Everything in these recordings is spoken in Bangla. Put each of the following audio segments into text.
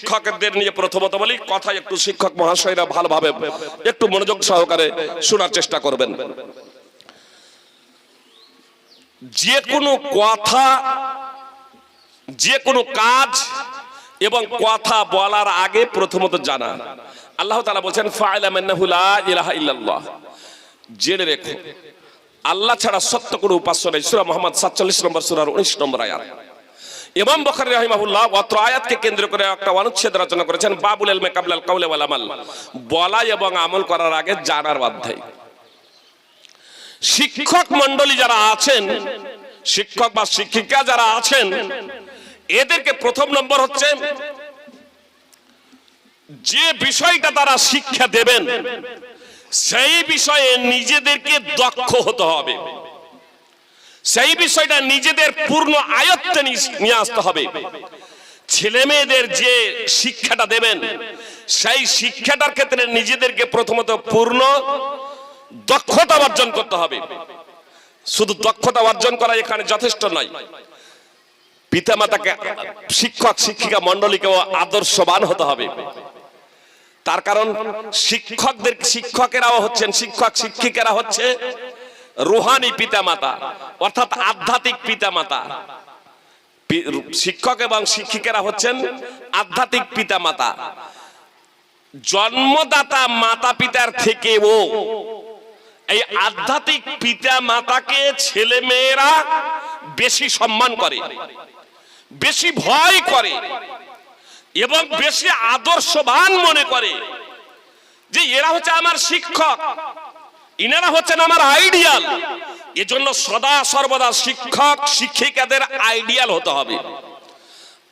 শিক্ষকদের নিয়ে প্রথমত বলি, কথা একটু শিক্ষক মহাশয়রা ভালোভাবে একটু মনোযোগ সহকারে শোনার চেষ্টা করবেন। যে কোনো কথা, যে কোনো কাজ এবং কথা বলার আগে প্রথমত জানা। আল্লাহ তাআলা বলছেন ইল্লাল্লাহ। জেনে রেখো, আল্লাহ ছাড়া সত্য কোনো উপাস্য নেই। সূরা মুহাম্মদ 47 নম্বর, সূরার 19 নম্বর আয়াত। ইমাম বখারী রাহিমাহুল্লাহ অত্র আয়াতকে কেন্দ্র করে একটা অনুচ্ছেদ রচনা করেছেন, বাবুল ইলমে কাবলাল কাউলে ওয়াল আমাল। বলা এবং আমল করার আগে জানার অধ্যায়। শিক্ষক মণ্ডলী যারা আছেন, শিক্ষক বা শিক্ষিকা যারা আছেন, এদেরকে প্রথম নম্বর হচ্ছে, যে বিষয়টা তারা শিক্ষা দেবেন, সেই বিষয়ে নিজেদেরকে দক্ষ হতে হবে। সেই বিষয়টা নিজেদের পূর্ণ আয়ত্তে নিয়ে আসতে হবে। ছেলে মেয়েদের যে শিক্ষাটা দেবেন, সেই শিক্ষাটার ক্ষেত্রে নিজেদেরকে প্রথমত পূর্ণ দক্ষতা অর্জন করতে হবে। শুধু দক্ষতা অর্জন করা এখানে যথেষ্ট নয়। পিতামাতাকে, শিক্ষক, শিক্ষিকা মন্ডলীকেও আদর্শবান হতে হবে। তার কারণ শিক্ষকদের, শিক্ষকেরাও হচ্ছেন শিক্ষক, শিক্ষিকারা হচ্ছে রুহানি পিতামাতা, অর্থাৎ আধ্যাত্মিক পিতামাতা। শিক্ষক এবং শিক্ষিকারা হচ্ছেন আধ্যাত্মিক পিতামাতা। জন্মদাতা মাতা পিতার থেকেও এই আধ্যাত্মিক পিতা মাতাকে ছেলে মেয়েরা বেশি সম্মান করে, বেশি ভয় করে এবং বেশি আদর্শবান মনে করে যে এরা হচ্ছে আমার শিক্ষক। ইনারা হচ্ছেন আমার আইডিয়াল। এজন্য সদা সর্বদা শিক্ষক, শিক্ষিকাদের আইডিয়াল হতে হবে।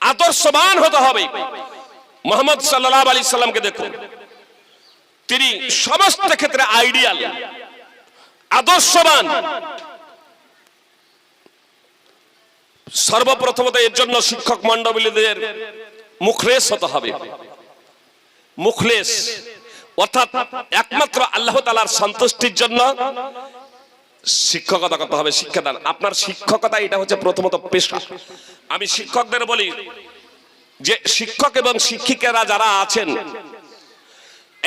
আদর্শবান হতে হবে। মোহাম্মদ সাল্লাহ আলী সাল্লামকে দেখুন। তিনি সমস্ত ক্ষেত্রে আইডিয়াল। আদর্শবান। সর্বপ্রথমত এর জন্য শিক্ষক মন্ডলীদের মুখলেস হতে হবে। মুখলেস। অর্থাৎ একমাত্র আল্লাহ তালার সন্তুষ্টির জন্য শিক্ষকতা করতে হবে, শিক্ষাদান। আপনার শিক্ষকতা এটা হচ্ছে প্রথমত পেশা। আমি শিক্ষকদের বলি যে শিক্ষক এবং শিক্ষিকারা যারা আছেন,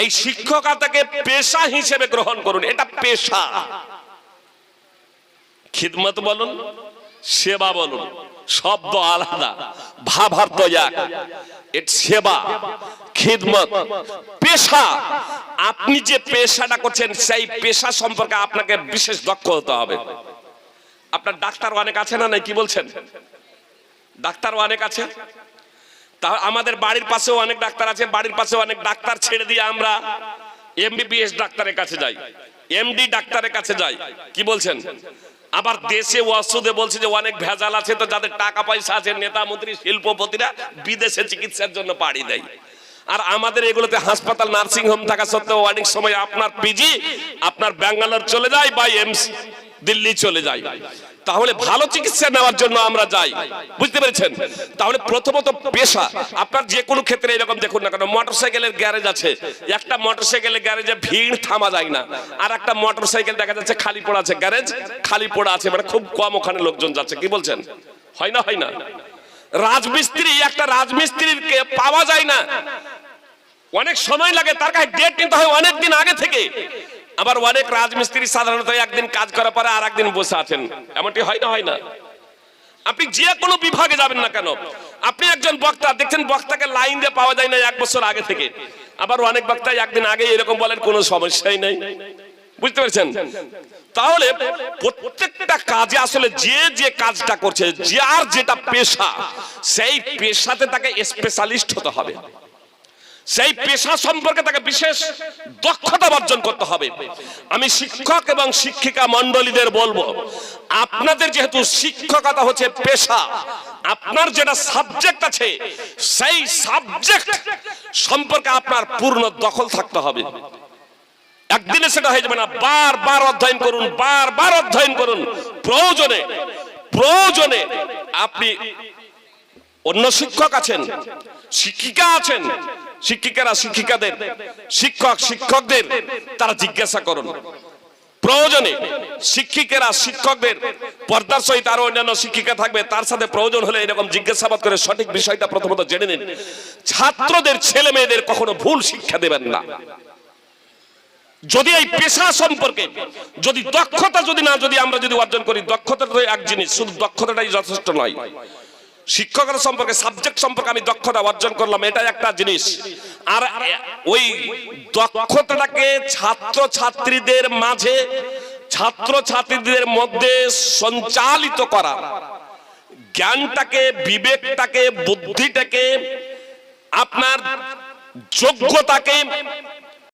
এই শিক্ষকতাকে পেশা হিসেবে গ্রহণ করুন। এটা পেশা। খিদমত বলুন, সেবা বলুন, শব্দ আলাদা, ভাবার্থ এক। সেবা খিদমত। পেশা। আপনি যে পেশাটা করছেন, সেই পেশা সম্পর্কে আপনাকে বিশেষ দক্ষ হতে হবে। আপনার ডাক্তার অনেক আছে না নাই, কি বলছেন? ডাক্তার অনেক আছে। তা আমাদের বাড়ির পাশেও অনেক ডাক্তার আছে, বাড়ির পাশেও অনেক ডাক্তার ছেড়ে দিয়ে আমরা এমবিবিএস ডাক্তারের কাছে যাই। এমডি ডাক্তারের কাছে যাই। কি বলছেন? আবার দেশে ওষুধে বলছে যে অনেক ভেজাল আছে, তো যাদের টাকা পয়সা আছে, নেতা, মন্ত্রী, শিল্পপতিরা বিদেশে চিকিৎসার জন্য পাড়ি দেয়। আর আমাদের এগুলোতে হাসপাতাল, নার্সিং হোম থাকা সত্ত্বেও অনেক সময় আপনার পিজি আপনার ব্যাঙ্গালোর চলে যায় বা এমস দিল্লি চলে যায়। তাহলে ভালো চিকিৎসা নেওয়ার জন্য আমরা যাই। বুঝতে পেরেছেন? তাহলে প্রথমত পেশা। আপনার যে কোনো ক্ষেত্রে এরকম দেখুন না কেন, মোটরসাইকেলের গ্যারেজ আছে। একটা মোটরসাইকেলের গ্যারেজে ভিড় থামা যায় না। আর একটা মোটরসাইকেল দেখা যাচ্ছে খালি পড়া আছে, গ্যারেজ খালি পড়া আছে মানে খুব কম ওখানে লোকজন যাচ্ছে। কি বলছেন? হয় না হয় না? রাজমিস্ত্রি, একটা রাজমিস্ত্রিকে পাওয়া যায় না। অনেক সময় লাগে, তার কাছে ডেট নিতে হয় অনেক দিন আগে থেকে। আবার অনেক রাজমিস্ত্রি সাধারণত একদিন কাজ করার পরে আর একদিন বসে আছেন। এমনটি হয় না হয় না। আপনি যে কোনো বিভাগে যাবেন না কেন? আপনি একজন বক্তা, দেখছেন বক্তাকে লাইন দিয়ে পাওয়া যায় না এক বছর আগে থেকে। আবার অনেক বক্তা একদিন আগে এরকম বলেন, কোনো সমস্যাই নাই। বুঝতে পেরেছেন? তাহলে প্রত্যেকটা কাজে আসলে যে যে কাজটা করছে, যার যেটা পেশা, সেই পেশাতে তাকে স্পেশালিস্ট হতে হবে। সেই পেশা সম্পর্কে তাকে বিশেষ দক্ষতা অর্জন করতে হবে। আমি শিক্ষক এবং শিক্ষিকা মন্ডলীদের বলব, আপনাদের যেহেতু শিক্ষকতা হচ্ছে পেশা, আপনার যেটা সাবজেক্ট আছে, সেই সাবজেক্ট সম্পর্কে আপনার পূর্ণ দখল থাকতে হবে। একদিনে সেটা হয়ে যাবে না। বারবার অধ্যয়ন করুন, বারবার অধ্যয়ন করুন। প্রয়োজনে প্রয়োজনে আপনি অন্য শিক্ষক আছেন, শিক্ষিকা আছেন, শিক্ষিকারা শিক্ষিকাদের, শিক্ষক শিক্ষকদের তারা জিজ্ঞাসা করুন। প্রয়োজনে শিক্ষিকেরা শিক্ষকদের পর্দার সহিত আরও অন্যান্য শিক্ষিকা থাকবে, তার সাথে প্রয়োজন হলে এরকম জিজ্ঞাসাবাদ করে সঠিক বিষয়টা প্রথমত জেনে নিন। ছাত্রদের ছেলে মেয়েদের কখনো ভুল শিক্ষা দেবেন না। যদি এই পেশা সম্পর্কে, যদি দক্ষতা যদি না, যদি আমরা যদি অর্জন করি, দক্ষতা তো এক জিনিস, শুধু দক্ষতাটাই যথেষ্ট নয়। শিক্ষকের সম্পর্কে সাবজেক্ট সম্পর্কে আমি দক্ষতা অর্জন করলাম এটা একটা জিনিস। আর ওই দক্ষতাটাকে ছাত্র ছাত্রীদের মাঝে ছাত্র ছাত্রীদের মধ্যে সঞ্চালিত করা। জ্ঞানটাকে, বিবেকটাকে, বুদ্ধিটাকে, আপনার যোগ্যতাকে